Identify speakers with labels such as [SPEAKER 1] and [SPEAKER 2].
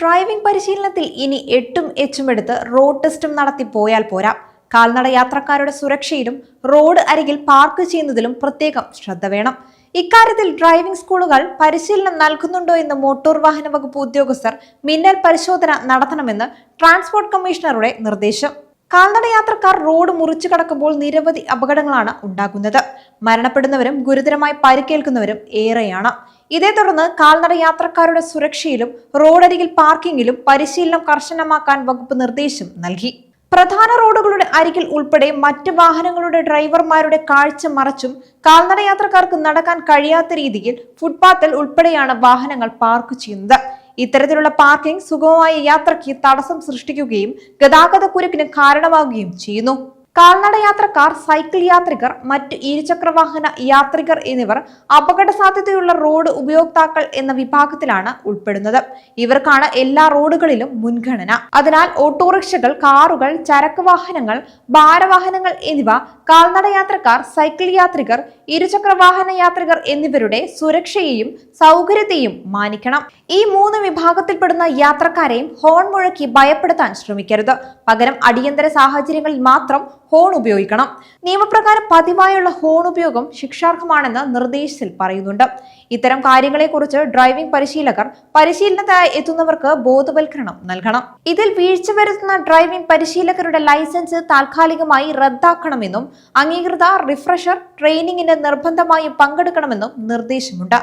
[SPEAKER 1] Driving പരിശീലനത്തിൽ ഇനി എട്ടും എച്ചും എടുത്ത് റോഡ് ടെസ്റ്റും നടത്തി പോയാൽ പോരാ. കാൽനട യാത്രക്കാരുടെ സുരക്ഷയിലും റോഡ് അരികിൽ പാർക്ക് ചെയ്യുന്നതിലും പ്രത്യേകം ശ്രദ്ധ വേണം. ഇക്കാര്യത്തിൽ ഡ്രൈവിംഗ് സ്കൂളുകൾ പരിശീലനം നൽകുന്നുണ്ടോ എന്ന് മോട്ടോർ വാഹന വകുപ്പ് ഉദ്യോഗസ്ഥർ മിന്നൽ പരിശോധന നടത്തണമെന്ന് ട്രാൻസ്പോർട്ട് കമ്മീഷണറുടെ നിർദ്ദേശം. കാൽനട യാത്രക്കാർ റോഡ് മുറിച്ചു കടക്കുമ്പോൾ നിരവധി അപകടങ്ങളാണ് ഉണ്ടാകുന്നത്. മരണപ്പെടുന്നവരും ഗുരുതരമായി പരിക്കേൽക്കുന്നവരും ഏറെയാണ്. ഇതേ തുടർന്ന് കാൽനട യാത്രക്കാരുടെ സുരക്ഷയിലും റോഡരികിൽ പാർക്കിങ്ങിലും പരിശീലനം കർശനമാക്കാൻ വകുപ്പ് നിർദ്ദേശം നൽകി. പ്രധാന റോഡുകളുടെ അരികിൽ ഉൾപ്പെടെ മറ്റ് വാഹനങ്ങളുടെ ഡ്രൈവർമാരുടെ കാഴ്ച മറച്ചും കാൽനട യാത്രക്കാർക്ക് നടക്കാൻ കഴിയാത്ത രീതിയിൽ ഫുട്പാത്തിൽ ഉൾപ്പെടെയാണ് വാഹനങ്ങൾ പാർക്ക് ചെയ്യുന്നത്. ഇത്തരത്തിലുള്ള പാർക്കിംഗ് സുഗമമായ യാത്രയ്ക്ക് തടസ്സം സൃഷ്ടിക്കുകയും ഗതാഗത കുരുക്കിന് കാരണമാവുകയും ചെയ്യുന്നു. കാൽനട യാത്രക്കാർ സൈക്കിൾ യാത്രികർ മറ്റ് ഇരുചക്രവാഹന യാത്രികർ എന്നിവർ അപകട സാധ്യതയുള്ള റോഡ് ഉപയോക്താക്കൾ എന്ന വിഭാഗത്തിലാണ് ഉൾപ്പെടുന്നത്. ഇവർക്കാണ് എല്ലാ റോഡുകളിലും മുൻഗണന. അതിനാൽ ഓട്ടോറിക്ഷകൾ കാറുകൾ ചരക്ക് വാഹനങ്ങൾ ഭാരവാഹനങ്ങൾ എന്നിവ കാൽനട യാത്രക്കാർ സൈക്കിൾ യാത്രികർ ഇരുചക്രവാഹന യാത്രികർ എന്നിവരുടെ സുരക്ഷയെയും സൗകര്യത്തെയും മാനിക്കണം. ഈ മൂന്ന് വിഭാഗത്തിൽപ്പെടുന്ന യാത്രക്കാരെയും ഹോൺ മുഴക്കി ഭയപ്പെടുത്താൻ ശ്രമിക്കരുത്. പകരം അടിയന്തര സാഹചര്യങ്ങളിൽ മാത്രം ഹോൺ ഉപയോഗിക്കണം. നിയമപ്രകാരം പതിവായുള്ള ഹോൺ ഉപയോഗം ശിക്ഷാർഹമാണെന്ന് നിർദ്ദേശത്തിൽ പറയുന്നുണ്ട്. ഇത്തരം കാര്യങ്ങളെക്കുറിച്ച് ഡ്രൈവിംഗ് പരിശീലകർ പരിശീലനത്തിനായി എത്തുന്നവർക്ക് ബോധവൽക്കരണം നൽകണം. ഇതിൽ വീഴ്ച വരുത്തുന്ന ഡ്രൈവിംഗ് പരിശീലകരുടെ ലൈസൻസ് താൽക്കാലികമായി റദ്ദാക്കണമെന്നും അംഗീകൃത റിഫ്രഷർ ട്രെയിനിങ്ങിന് നിർബന്ധമായും പങ്കെടുക്കണമെന്നും നിർദ്ദേശമുണ്ട്.